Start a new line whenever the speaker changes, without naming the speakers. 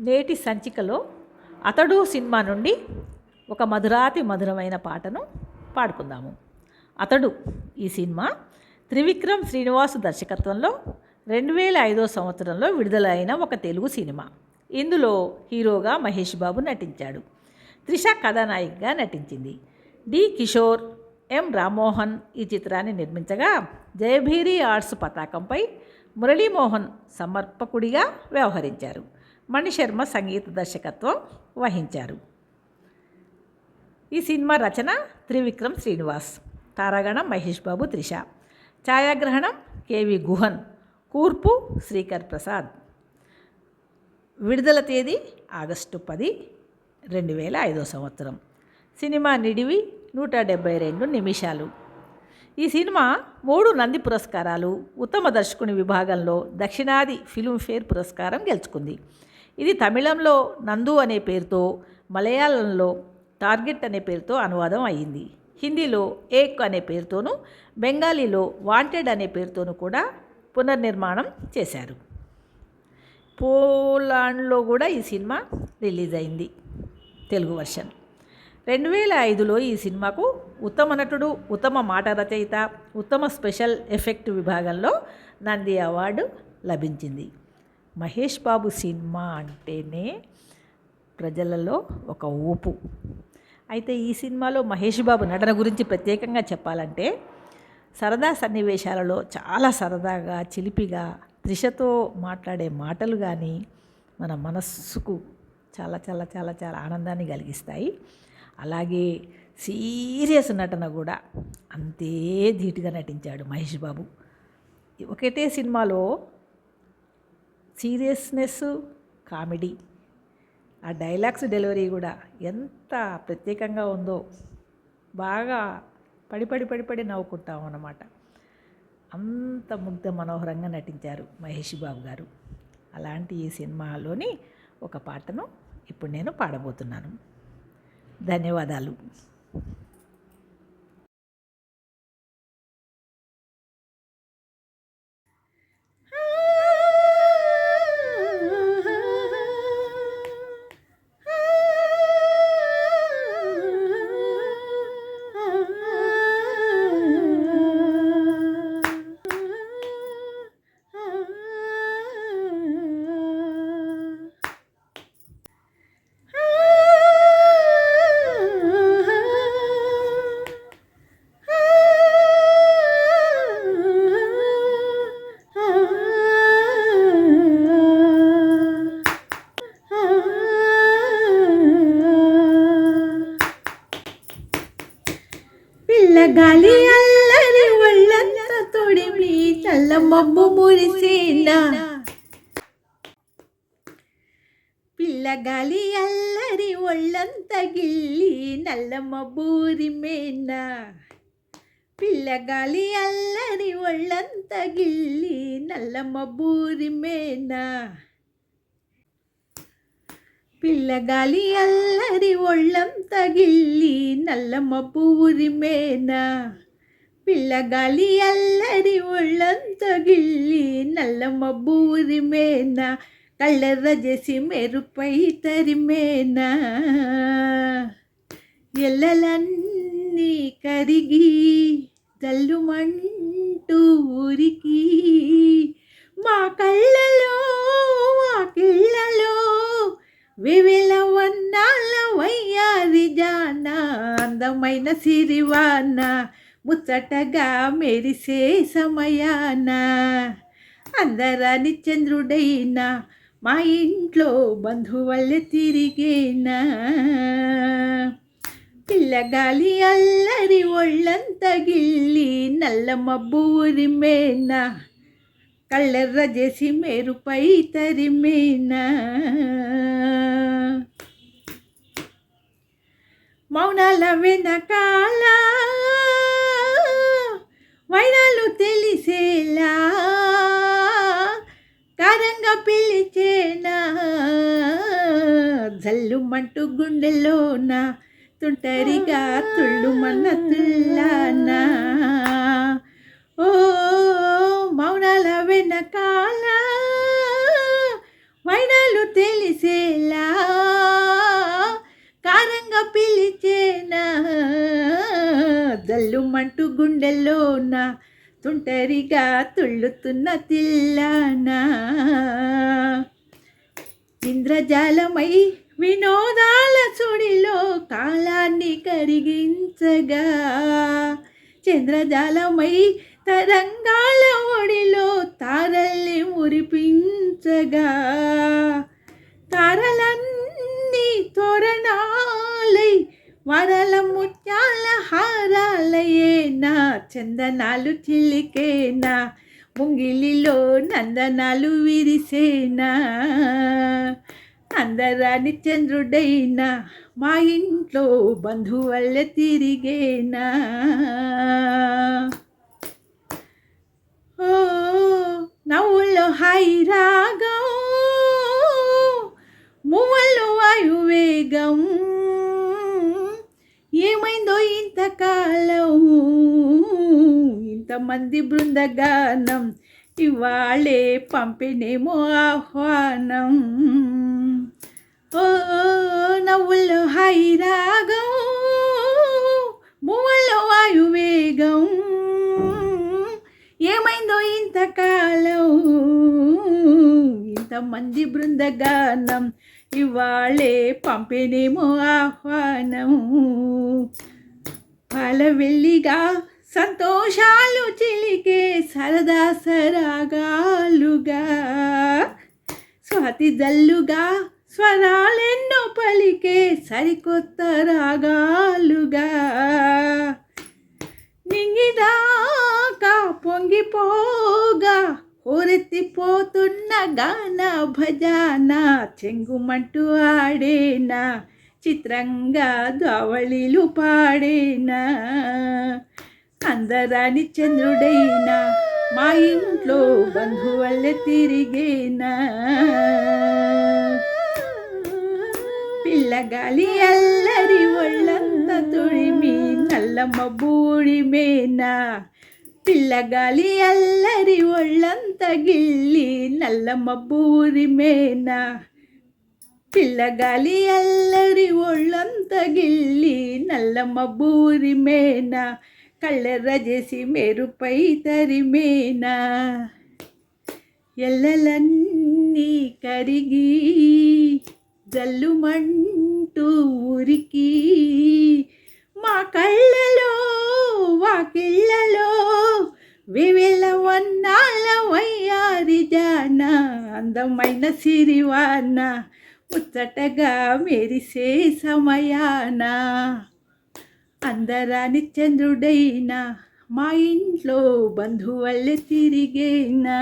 నేటి సంచికలో అతడు సినిమా నుండి ఒక మధురాతి మధురమైన పాటను పాడుకుందాము. అతడు ఈ సినిమా త్రివిక్రమ్ శ్రీనివాస్ దర్శకత్వంలో రెండు వేల ఐదో సంవత్సరంలో విడుదలైన ఒక తెలుగు సినిమా. ఇందులో హీరోగా మహేష్ బాబు నటించాడు. త్రిష కథానాయికగా నటించింది. డి కిషోర్ ఎం రామ్మోహన్ ఈ చిత్రాన్ని నిర్మించగా జయభీరి ఆర్ట్స్ పతాకంపై మురళీమోహన్ సమర్పకుడిగా వ్యవహరించారు. మణిశర్మ సంగీత దర్శకత్వం వహించారు. ఈ సినిమా రచన త్రివిక్రమ్ శ్రీనివాస్ తారాగణం మహేష్ బాబు త్రిష ఛాయాగ్రహణం కేవి గుహన్ కూర్పు శ్రీకర్ ప్రసాద్. విడుదల తేదీ ఆగస్టు పది రెండు వేల ఐదో సంవత్సరం. సినిమా నిడివి నూట డెబ్బై రెండు నిమిషాలు. ఈ సినిమా మూడు నంది పురస్కారాలు ఉత్తమ దర్శకుని విభాగంలో దక్షిణాది ఫిల్మ్ఫేర్ పురస్కారం గెలుచుకుంది. ఇది తమిళంలో నందు అనే పేరుతో మలయాళంలో టార్గెట్ అనే పేరుతో అనువాదం అయ్యింది హిందీలో ఏక్ అనే పేరుతోనూ బెంగాలీలో వాంటెడ్ అనే పేరుతోనూ కూడా పునర్నిర్మాణం చేశారు. పోలాండ్లో కూడా ఈ సినిమా రిలీజ్ అయింది తెలుగు వర్షన్. రెండు వేల ఐదులో ఈ సినిమాకు ఉత్తమ నటుడు ఉత్తమ మాట రచయిత ఉత్తమ స్పెషల్ ఎఫెక్ట్ విభాగంలో నంది అవార్డు లభించింది. మహేష్ బాబు సినిమా అంటేనే ప్రజలలో ఒక ఊపు. అయితే ఈ సినిమాలో మహేష్ బాబు నటన గురించి ప్రత్యేకంగా చెప్పాలంటే సరదా సన్నివేశాలలో చాలా సరదాగా చిలిపిగా త్రిషతో మాట్లాడే మాటలు కానీ మన మనస్సుకు చాలా చాలా చాలా చాలా ఆనందాన్ని కలిగిస్తాయి. అలాగే సీరియస్ నటన కూడా అంతే ధీటుగా నటించాడు మహేష్ బాబు. ఒకటే సినిమాలో సీరియస్నెస్ కామెడీ. ఆ డైలాగ్స్ డెలివరీ కూడా ఎంత ప్రత్యేకంగా ఉందో బాగా పడి పడి పడి పడి నవ్వుకుంటాం అన్నమాట. అంత ముగ్ధ మనోహరంగా నటించారు మహేష్ బాబు గారు. అలాంటి ఈ సినిమాలోని ఒక పాటను ఇప్పుడు నేను పాడబోతున్నాను. ధన్యవాదాలు.
పిల్లగాలి అల్లరి ఒళ్ళంత తొడిమి చల్ల మబ్బు మురిసేనా పిల్లగాలి అల్లరి ఒళ్ళంత గిల్లి నల్ల మబ్బూరిమేనా పిల్లగాలి అల్లరి ఒళ్ళంత గిల్లి నల్ల మబ్బూరిమేనా పిల్లగాలి అల్లరి ఒళ్ళం తగిల్లి నల్ల మబ్బు ఉరిమేనా పిల్లగాలి అల్లరి ఒళ్ళం తగిల్లి నల్ల మబ్బు ఉరిమేనా కళ్ళెర్ర చేసి మెరుపై తరిమేనా ఎల్లలన్నీ కరిగి జల్లుమంటూ ఊరికి మా కళ్ళలో మా కిళ్ళలో వివిల వన్నాల వయ్యారి జాన అందమైన సిరివాన ముచ్చటగా మెరిసే సమయాన అందరాని చంద్రుడైనా మా ఇంట్లో బంధువల్లే తిరిగేనా పిల్లగాలి అల్లరి ఒళ్ళంత గిల్లి నల్ల మబ్బు ఉరిమేనా కళ్ళెర్ర చేసి మేరుపై తరిమేనా మౌనాల వెనకాల వైరాలు తెలిసేలా కారంగా పిలిచేనా? జల్లుమంటూ గుండెలోన తుంటరిగా తుళ్ళుమన్న తుల్లానా? ఓ మౌనాల వెనకాల జల్లుమంటూ గుండెల్లోన తుంటరిగా తుళ్ళుతున్న తిల్లనా. ఇంద్రజాలమై వినోదాల సుడిలో కాలాన్ని కరిగించగా. చంద్రజాలమై తరంగాల ఒడిలో తారల్ని మురిపించగా. తారలన్నీ తోరణా వరల ముత్యాల హారాలయే నా చందనాలు చిల్లికేనా ముంగిలిలో నందనాలు విరిసేనా అందరాని చంద్రుడైనా మా ఇంట్లో బంధువల్ల తిరిగేనా. ఓ నవ్వులో హై రాగం మువ్వలు వాయువేగం ఏమైందో ఇంతకాలం ఇంతమంది బృందగానం ఇవాళే పంపినేమో ఆహ్వానం. ఓ నవ్వుల్లో హాయి రాగం భూముల్లో వాయువేగం. ఏమైందో ఇంతకాలం ఇంతమంది బృందగానం ఇవాళే పంపినేమో ఆహ్వానం పాల వెళ్ళిగా సంతోషాలు చిలికే సరదా సరాగాలుగా స్వాతి జల్లుగా స్వరాలెన్నో పలికే సరికొత్త రాగాలుగా. నింగిదాకా పొంగిపోగా ఊరెత్తిపోతున్న గాన భజాన చెంగుమంటూ ఆడేనా చిత్రంగా దవళిలు పాడేనా? అందరాని చంద్రుడైనా మా ఇంట్లో బంధువల్లే తిరిగేనా? పిల్లగాలి అల్లరి ఒళ్ళంత తుడిమి నల్లమ్మ బూడిమేనా పిల్లగాలి అల్లరి ఒళ్ళంత గిల్లి నల్లమ్మ బూరిమేనా పిల్లగాలి అల్లరి ఒళ్ళంత గిల్లి నల్లమ్మ బూరిమేనా కళ్ళెర్ర చేసి మెరుపై తరిమేన ఎల్లలన్నీ కరిగి జల్లుమంటూ ఊరికి వివిలవన్నాళ్ళవయ్యారి జాన అందమైన సిరివాన ముచ్చటగా మెరిసే సమయాన. అందరాని చంద్రుడైనా మా ఇంట్లో బంధువల్లే తిరిగేనా.